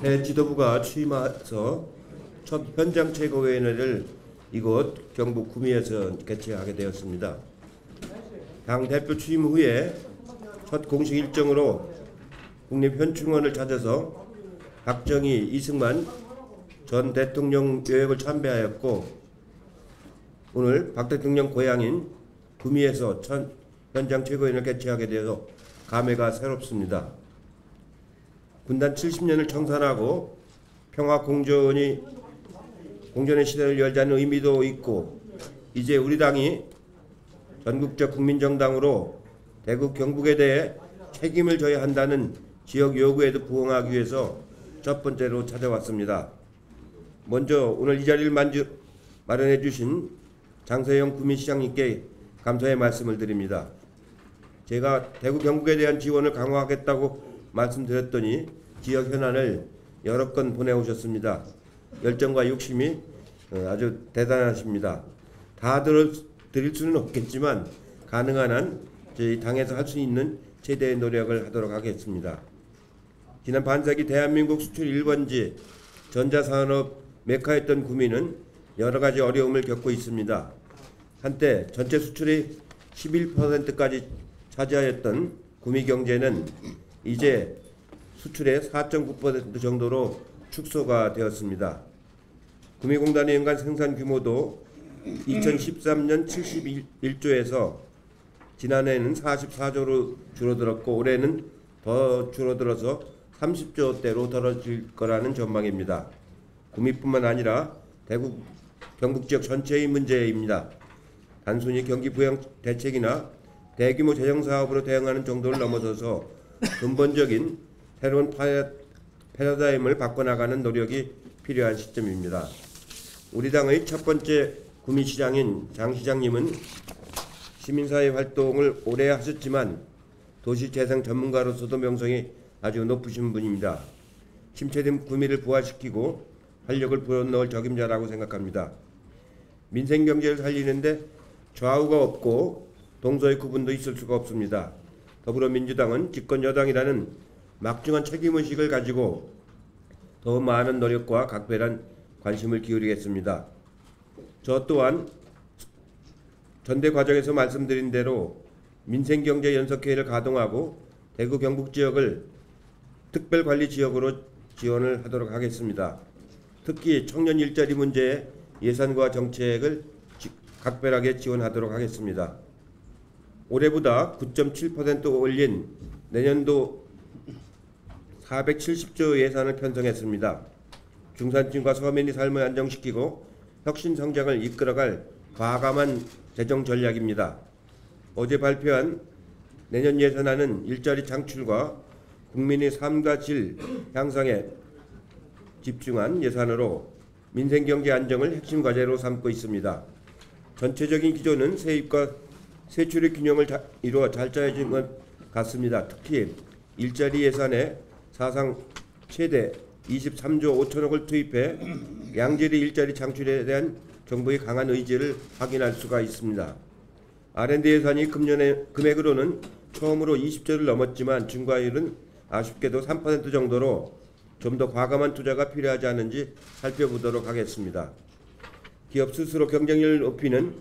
새 지도부가 취임해서 첫 현장 최고위원회를 이곳 경북 구미에서 개최하게 되었습니다. 당 대표 취임 후에 첫 공식 일정으로 국립현충원을 찾아서 박정희, 이승만 전 대통령 여역을 참배하였고 오늘 박 대통령 고향인 구미에서 첫 현장 최고위원을 개최하게 되어서 감회가 새롭습니다. 군단 70년을 청산하고 평화 공존이 공존의 시대를 열자는 의미도 있고 이제 우리 당이 전국적 국민정당으로 대구 경북에 대해 책임을 져야 한다는 지역 요구에도 부응하기 위해서 첫 번째로 찾아왔습니다. 먼저 오늘 이 자리를 마련해 주신 장서영 구민시장님께 감사의 말씀을 드립니다. 제가 대구 경북에 대한 지원을 강화하겠다고 말씀드렸더니 지역 현안을 여러 건 보내오셨습니다. 열정과 욕심이 어, 아주 대단하십니다. 다 들을, 드릴 수는 없겠지만 가능한 한 저희 당에서 할 수 있는 최대의 노력을 하도록 하겠습니다. 지난 반세기 대한민국 수출 1번지 전자산업 메카였던 구미는 여러 가지 어려움을 겪고 있습니다. 한때 전체 수출의 11%까지 차지하였던 구미 경제는 이제 수출의 4.9% 정도로 축소가 되었습니다. 구미공단의 연간 생산 규모도 2013년 71조에서 지난해에는 44조로 줄어들었고 올해는 더 줄어들어서 30조대로 떨어질 거라는 전망입니다. 구미뿐만 아니라 대구 경북 지역 전체의 문제입니다. 단순히 경기 부양 대책이나 대규모 재정 사업으로 대응하는 정도를 넘어서서 근본적인 새로운 패러다임을 바꿔나가는 노력이 필요한 시점입니다. 우리 당의 첫 번째 구미시장인 장 시장님은 시민사회 활동을 오래 하셨지만 도시재생 전문가로서도 명성이 아주 높으신 분입니다. 침체된 구미를 부활시키고 활력을 불어넣을 적임자라고 생각합니다. 민생 경제를 살리는데 좌우가 없고 동서의 구분도 있을 수가 없습니다. 더불어민주당은 집권 여당이라는 막중한 책임의식을 가지고 더 많은 노력과 각별한 관심을 기울이겠습니다. 저 또한 전대 과정에서 말씀드린 대로 민생경제연석회의를 가동하고 대구 경북 지역을 특별관리 지역으로 지원을 하도록 하겠습니다. 특히 청년 일자리 문제에 예산과 정책을 지- 각별하게 지원하도록 하겠습니다. 올해보다 9.7% 올린 내년도 470조 예산을 편성했습니다. 중산층과 서민의 삶을 안정시키고 혁신 성장을 이끌어갈 과감한 재정 전략입니다. 어제 발표한 내년 예산안은 일자리 창출과 국민의 삶과 질 향상에 집중한 예산으로 민생 경제 안정을 핵심 과제로 삼고 있습니다. 전체적인 기조는 세입과 세출의 균형을 자, 이루어 잘 짜여진 것 같습니다. 특히 일자리 예산에 사상 최대 23조 5천억을 투입해 양질의 일자리 창출에 대한 정부의 강한 의지를 확인할 수가 있습니다. R&D 예산이 금년에 금액으로는 처음으로 20조를 넘었지만 증가율은 아쉽게도 3% 정도로 좀 더 과감한 투자가 필요하지 않은지 살펴보도록 하겠습니다. 기업 스스로 경쟁력을 높이는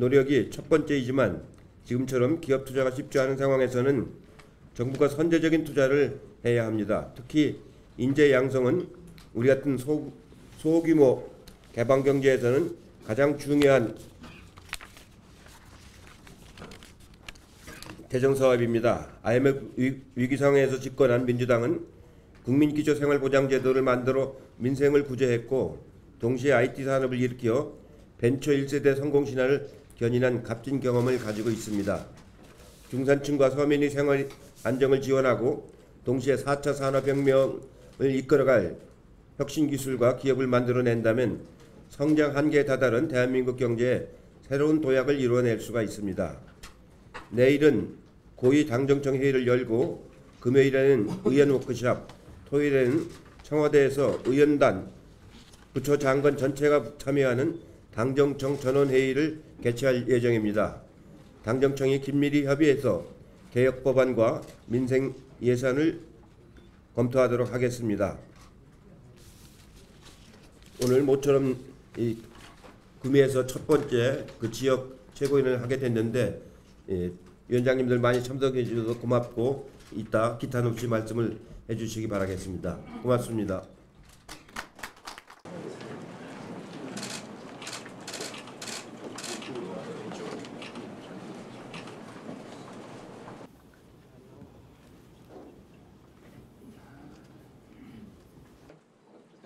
노력이 첫 번째이지만 지금처럼 기업 투자가 쉽지 않은 상황에서는 정부가 선제적인 투자를 해야 합니다. 특히 인재 양성은 우리 같은 소, 소규모 개방 경제에서는 가장 중요한 대정 사업입니다. IMF 위- 위기 상황에서 집권한 민주당은 국민 기초 생활 보장 제도를 만들어 민생을 구제했고 동시에 IT 산업을 일으켜 벤처 1세대 성공 신화를 견인한 값진 경험을 가지고 있습니다. 중산층과 서민의 생활 안정을 지원하고 동시에 4차 산업혁명을 이끌어갈 혁신 기술과 기업을 만들어낸다면 성장 한계에 다다른 대한민국 경제에 새로운 도약을 이루어낼 수가 있습니다. 내일은 고위 당정청 회의를 열고 금요일에는 의원 워크숍, 토요일에는 청와대에서 의원단, 부처 장관 전체가 참여하는 당정청 전원회의를 개최할 예정입니다. 당정청이 긴밀히 협의해서 개혁 법안과 민생 예산을 검토하도록 하겠습니다. 오늘 모처럼 이 구미에서 첫 번째 그 지역 최고위원을 하게 됐는데 예, 위원장님들 많이 참석해 주셔서 고맙고 이따 기탄 없이 말씀을 해주시기 바라겠습니다. 고맙습니다.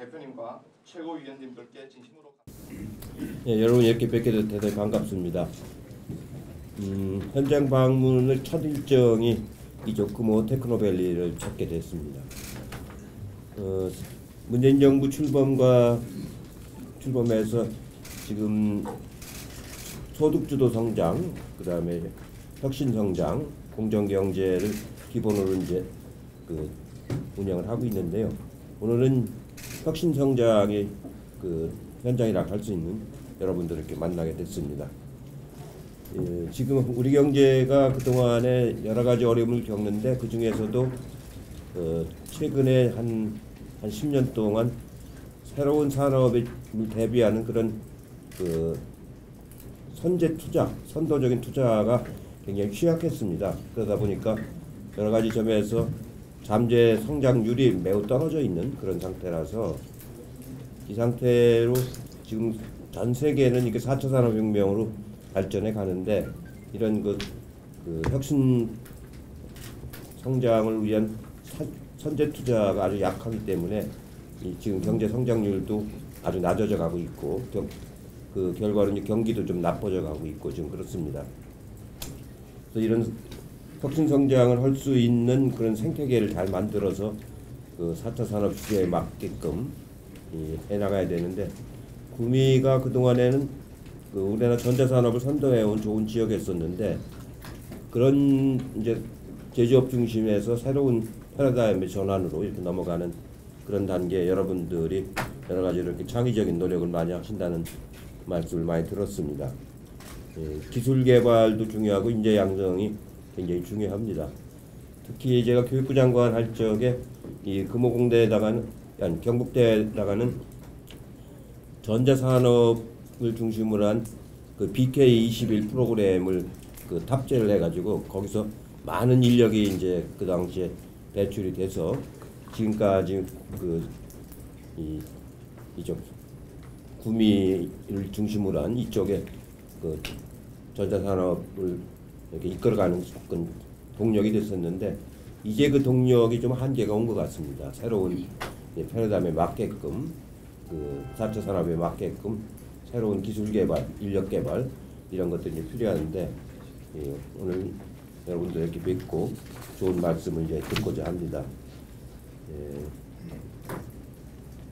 대표님과 최고위원님들께 진심으로 예, 여러분 이렇게 뵙게 돼서 대단히 반갑습니다. 음, 현장 방문을 첫 일정이 이쪽 금호 테크노밸리를 찾게 됐습니다. 어, 문재인 정부 출범과 출범해서 지금 소득주도 성장, 그 다음에 혁신 성장, 공정 경제를 기본으로 이제 그 운영을 하고 있는데요. 오늘은 혁신 성장의 그 현장이라 할 수 있는 여러분들을 만나게 됐습니다. 예, 지금 우리 경제가 그동안에 여러 가지 어려움을 겪는데 그 중에서도 어, 최근에 한, 한 10년 동안 새로운 산업을 대비하는 그런 그 선제 투자, 선도적인 투자가 굉장히 취약했습니다. 그러다 보니까 여러 가지 점에서 잠재 성장률이 매우 떨어져 있는 그런 상태라서 이 상태로 지금 전 세계는 이게 4차 산업혁명으로 발전해 가는데 이런 그, 그 혁신 성장을 위한 사- 선제 투자가 아주 약하기 때문에 이 지금 경제 성장률도 아주 낮아져 가고 있고 경, 그 결과로 이제 경기도 좀 나빠져 가고 있고 지금 그렇습니다. 그래서 이런 혁신 성장을 할 수 있는 그런 생태계를 잘 만들어서 그 4차 산업 시대에 맞게끔 이 해나가야 되는데 구미가 그동안에는 그 우리나라 전자산업을 선도해온 좋은 지역이었었는데 그런 이제 제조업 중심에서 새로운 패러다임의 전환으로 이렇게 넘어가는 그런 단계에 여러분들이 여러 가지 이렇게 창의적인 노력을 많이 하신다는 말씀을 많이 들었습니다. 예, 기술 개발도 중요하고 인재 양성이 굉장히 중요합니다. 특히 제가 교육부 장관 할 적에 이 금호공대에다가는 아니 경북대에다가는 전자산업을 중심으로 한 그 BK21 프로그램을 그 탑재를 해가지고 거기서 많은 인력이 이제 그 당시에 배출이 돼서 지금까지 그이 이쪽 구미를 중심으로 한 이쪽에 그 전자산업을 이렇게 이끌어가는 그런 동력이 됐었는데 이제 그 동력이 좀 한계가 온 것 같습니다. 새로운 이제 패러다임에 맞게끔 그 4차 산업에 맞게끔 새로운 기술 개발, 인력 개발 이런 것들이 필요한데 예, 오늘 여러분들 이렇게 뵙고 좋은 말씀을 이제 듣고자 합니다. 예,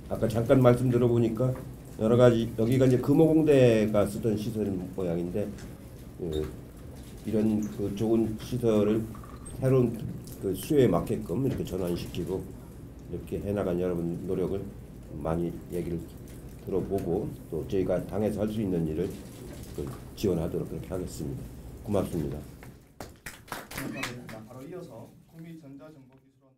아까 잠깐 말씀 들어보니까 여러 가지 여기가 이제 금호공대가 쓰던 시설 모양인데 예, 이런 그 좋은 시설을 새로운 그 수요에 맞게끔 이렇게 전환시키고 이렇게 해나간 여러분 노력을 많이 얘기를 들어보고 또 저희가 당에서 할 수 있는 일을 그 지원하도록 그렇게 하겠습니다. 고맙습니다. 바로 이어서 구미 전자정보기술원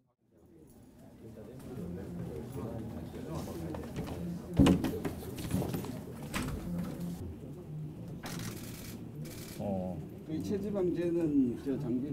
어. 이 체지방제는 저 장비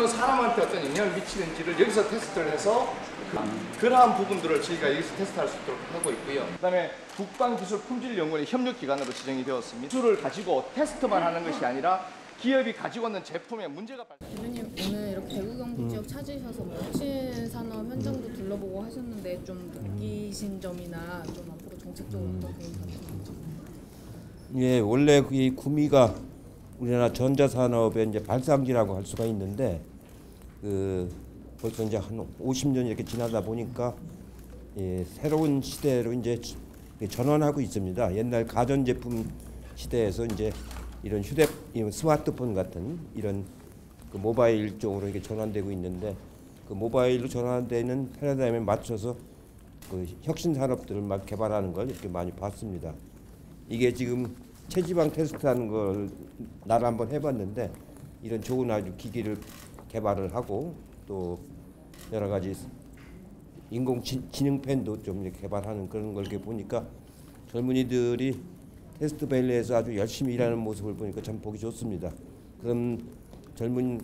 그런 사람한테 어떤 영향을 미치는지를 여기서 테스트를 해서 그러한 부분들을 저희가 여기서 테스트할 수 있도록 하고 있고요. 그다음에 국방기술품질연구원의 협력기관으로 지정이 되었습니다. 기술을 가지고 테스트만 하는 것이 아니라 기업이 가지고 있는 제품에 문제가 발 대표님 오늘 이렇게 대구 경북 지역 찾으셔서 뭐 혁신 산업 현장도 둘러보고 하셨는데 좀 느끼신 점이나 좀 앞으로 정책적으로 어떤 계획 하시는지 예, 원래 그이 구미가 우리나라 전자 산업의 이제 발상지라고 할 수가 있는데 그 벌써 이제 한 50년 이렇게 지나다 보니까 예, 새로운 시대로 이제 전환하고 있습니다. 옛날 가전 제품 시대에서 이제 이런 휴대 이 스마트폰 같은 이런 그 모바일 쪽으로 이게 전환되고 있는데 그 모바일로 전환되는 패러다임에 맞춰서 그 혁신 산업들을 막 개발하는 걸 이렇게 많이 봤습니다. 이게 지금 체지방 테스트하는 걸 나를 한번 해봤는데 이런 좋은 아주 기기를 개발을 하고 또 여러 가지 인공지능 펜도 좀 이렇게 개발하는 그런 걸 이렇게 보니까 젊은이들이 테스트 밸리에서 아주 열심히 일하는 모습을 보니까 참 보기 좋습니다. 그런 젊은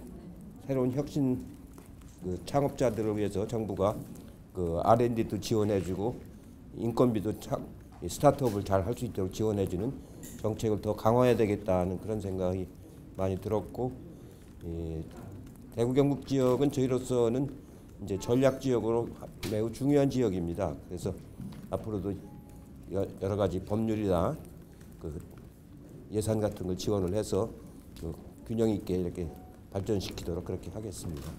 새로운 혁신 그 창업자들을 위해서 정부가 그 R&D도 지원해주고 인건비도 스타트업을 잘 할 수 있도록 지원해주는 정책을 더 강화해야 되겠다는 그런 생각이 많이 들었고 이 대구 경북 지역은 저희로서는 이제 전략 지역으로 매우 중요한 지역입니다. 그래서 앞으로도 여- 여러 가지 법률이나 그 예산 같은 걸 지원을 해서 그 균형 있게 이렇게 발전시키도록 그렇게 하겠습니다.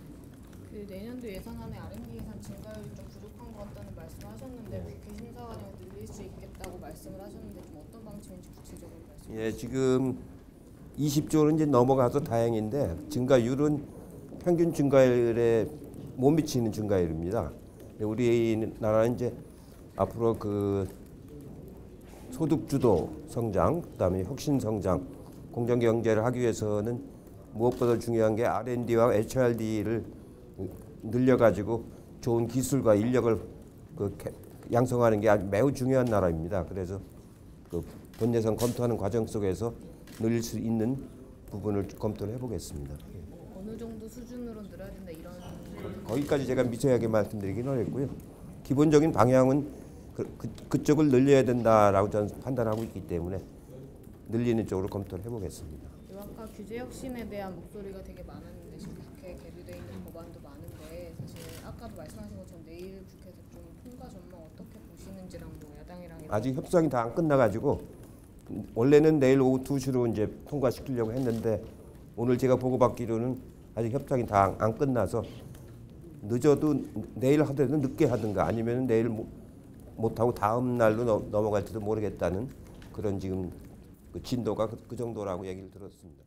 그 내년도 예산안에 R&D 예산 증가율이 좀 부족한 것 같다는 말씀을 하셨는데 국회 심사 과정에 늘릴 수 있 겠다고 말씀을 하셨는데 좀 어떤 방침인지 구체적으로 말씀. 예, 지금 20조는 이제 넘어가서 다행인데 증가율은 평균 증가율에 못 미치는 증가율입니다. 우리 나라는 이제 앞으로 그 소득 주도 성장, 그다음에 혁신 성장, 공정 경제를 하기 위해서는 무엇보다 중요한 게 R&D와 HRD를 늘려 가지고 좋은 기술과 인력을 그 개- 양성하는 게 아주 매우 중요한 나라입니다. 그래서 그 본예산 검토하는 과정 속에서 늘릴 수 있는 부분을 검토를 해보겠습니다. 어느 정도 수준으로 늘어야 된다 이런 거기까지 제가 미세하게 말씀드리긴 어렵고요. 기본적인 방향은 그, 그, 그쪽을 늘려야 된다라고 저는 판단하고 있기 때문에 늘리는 쪽으로 검토를 해보겠습니다. 아까 규제 혁신에 대한 목소리가 되게 많았는데 지금 국회에 계류돼 있는 법안도 많은데 사실 아까도 말씀하신 것처럼 내일 국회에서 좀 통과 전망 보시는지랑 뭐 야당이랑 아직 협상이 다 안 끝나가지고 원래는 내일 오후 2시로 이제 통과시키려고 했는데 오늘 제가 보고받기로는 아직 협상이 다 안 끝나서 늦어도 내일 하더라도 늦게 하든가 아니면 내일 못- 못하고 다음 날로 넘- 넘어갈지도 모르겠다는 그런 지금 그 진도가 그- 그 정도라고 얘기를 들었습니다.